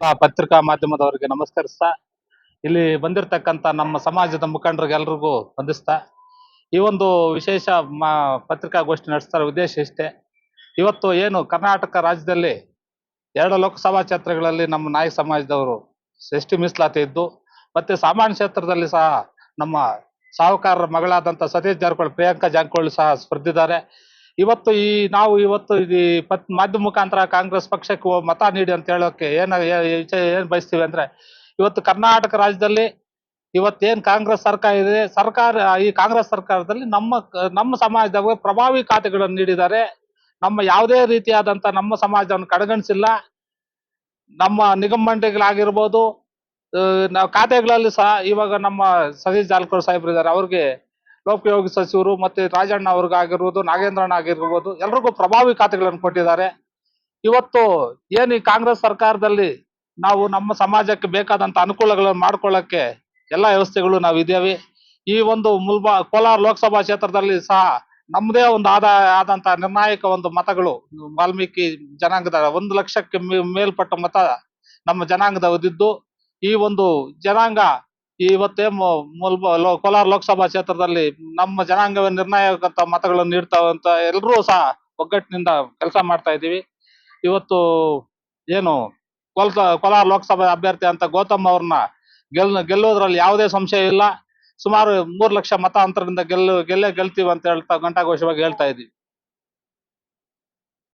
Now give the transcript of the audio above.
ಪತ್ರಿಕಾ ಮಾಧ್ಯಮದವರಿಗೆ ನಮಸ್ಕರಿಸ್ತಾ, ಇಲ್ಲಿ ಬಂದಿರತಕ್ಕಂತ ನಮ್ಮ ಸಮಾಜದ ಮುಖಂಡರಿಗೆಲ್ರಿಗೂ ವಂದಿಸ್ತಾ, ಈ ಒಂದು ವಿಶೇಷ ಪತ್ರಿಕಾಗೋಷ್ಠಿ ನಡೆಸ್ತಾರ ಉದ್ದೇಶ ಇಷ್ಟೇ. ಇವತ್ತು ಏನು ಕರ್ನಾಟಕ ರಾಜ್ಯದಲ್ಲಿ ಎರಡು ಲೋಕಸಭಾ ಕ್ಷೇತ್ರಗಳಲ್ಲಿ ನಮ್ಮ ನಾಯಕ ಸಮಾಜದವರು ಎಸ್ ಟಿ ಮೀಸಲಾತಿ ಇದ್ದು, ಮತ್ತೆ ಸಾಮಾನ್ಯ ಕ್ಷೇತ್ರದಲ್ಲಿ ಸಹ ನಮ್ಮ ಸಾಹುಕಾರರ ಮಗಳಾದಂತ ಸತೀಶ್ ಜಾರಕಿಹೊಳಿ, ಪ್ರಿಯಾಂಕಾ ಜಾರಕಿಹೊಳಿ ಸಹ ಸ್ಪರ್ಧಿದ್ದಾರೆ. ಇವತ್ತು ಈ ನಾವು ಇವತ್ತು ಈ ಪತ್ ಮಾಧ್ಯಮ ಮುಖಾಂತರ ಕಾಂಗ್ರೆಸ್ ಪಕ್ಷಕ್ಕೆ ಮತ ನೀಡಿ ಅಂತ ಹೇಳೋಕೆ ಏನ ಏನ್ ಬಯಸ್ತೀವಿ ಅಂದ್ರೆ, ಇವತ್ತು ಕರ್ನಾಟಕ ರಾಜ್ಯದಲ್ಲಿ ಇವತ್ತೇನ್ ಕಾಂಗ್ರೆಸ್ ಸರ್ಕಾರ ಇದೆ, ಸರ್ಕಾರ, ಈ ಕಾಂಗ್ರೆಸ್ ಸರ್ಕಾರದಲ್ಲಿ ನಮ್ಮ ನಮ್ಮ ಸಮಾಜದ ಪ್ರಭಾವಿ ಖಾತೆಗಳನ್ನು ನೀಡಿದ್ದಾರೆ. ನಮ್ಮ ಯಾವುದೇ ರೀತಿಯಾದಂತ ನಮ್ಮ ಸಮಾಜವನ್ನು ಕಡೆಗಣಿಸಿಲ್ಲ. ನಮ್ಮ ನಿಗಮ ಮಂಡಳಿಗಳಾಗಿರ್ಬೋದು ಖಾತೆಗಳಲ್ಲಿ ಸಹ ಇವಾಗ ನಮ್ಮ ಸತೀಶ್ ಸಾಹೇಬ್ರು ಇದ್ದಾರೆ ಅವ್ರಿಗೆ ಲೋಕೋಪಯೋಗಿ ಸಚಿವರು ಮತ್ತೆ ರಾಜಣ್ಣ ಅವ್ರಿಗಾಗಿರ್ಬೋದು, ನಾಗೇಂದ್ರಣ್ಣ ಆಗಿರ್ಬೋದು, ಎಲ್ರಿಗೂ ಪ್ರಭಾವಿ ಖಾತೆಗಳನ್ನು ಕೊಟ್ಟಿದ್ದಾರೆ. ಇವತ್ತು ಏನು ಈ ಕಾಂಗ್ರೆಸ್ ಸರ್ಕಾರದಲ್ಲಿ ನಾವು ನಮ್ಮ ಸಮಾಜಕ್ಕೆ ಬೇಕಾದಂತ ಅನುಕೂಲಗಳನ್ನು ಮಾಡ್ಕೊಳ್ಳಕ್ಕೆ ಎಲ್ಲಾ ವ್ಯವಸ್ಥೆಗಳು ನಾವು ಇದ್ದೇವೆ ಈ ಒಂದು ಮುಲ್ಬಾ, ಕೋಲಾರ ಲೋಕಸಭಾ ಕ್ಷೇತ್ರದಲ್ಲಿ ಸಹ ನಮ್ಮದೇ ಒಂದು ಆದಾಯ ಆದಂತ ನಿರ್ಣಾಯಕ ಒಂದು ಮತಗಳು, ವಾಲ್ಮೀಕಿ ಜನಾಂಗದ ಒಂದು ಲಕ್ಷಕ್ಕೆ ಮೇಲ್ಪಟ್ಟ ಮತ ನಮ್ಮ ಜನಾಂಗದವದಿದ್ದು ಈ ಒಂದು ಜನಾಂಗ ಇವತ್ತೇ ಮುಲ್ಬ ಕೋಲಾರ ಲೋಕಸಭಾ ಕ್ಷೇತ್ರದಲ್ಲಿ ನಮ್ಮ ಜನಾಂಗವೇ ನಿರ್ಣಾಯಕ ಮತಗಳನ್ನು ನೀಡ್ತಾವಂತ ಎಲ್ಲರೂ ಸಹ ಒಗ್ಗಟ್ಟಿನಿಂದ ಕೆಲಸ ಮಾಡ್ತಾ ಇದ್ದೀವಿ. ಇವತ್ತು ಏನು ಕೋಲ್ ಕೋಲಾರ ಲೋಕಸಭಾ ಅಭ್ಯರ್ಥಿ ಅಂತ ಗೌತಮ್ ಅವ್ರನ್ನ ಗೆಲ್ ಗೆಲ್ಲೋದ್ರಲ್ಲಿ ಯಾವುದೇ ಸಂಶಯ ಇಲ್ಲ. ಸುಮಾರು ಮೂರು ಲಕ್ಷ ಮತ ಅಂತರದಿಂದ ಗೆಲ್ಲು, ಗೆಲ್ಲೇ ಗೆಲ್ತೀವಿ ಅಂತ ಹೇಳ್ತಾ, ಘಂಟಾಘೋಷವಾಗಿ ಹೇಳ್ತಾ ಇದ್ದೀವಿ.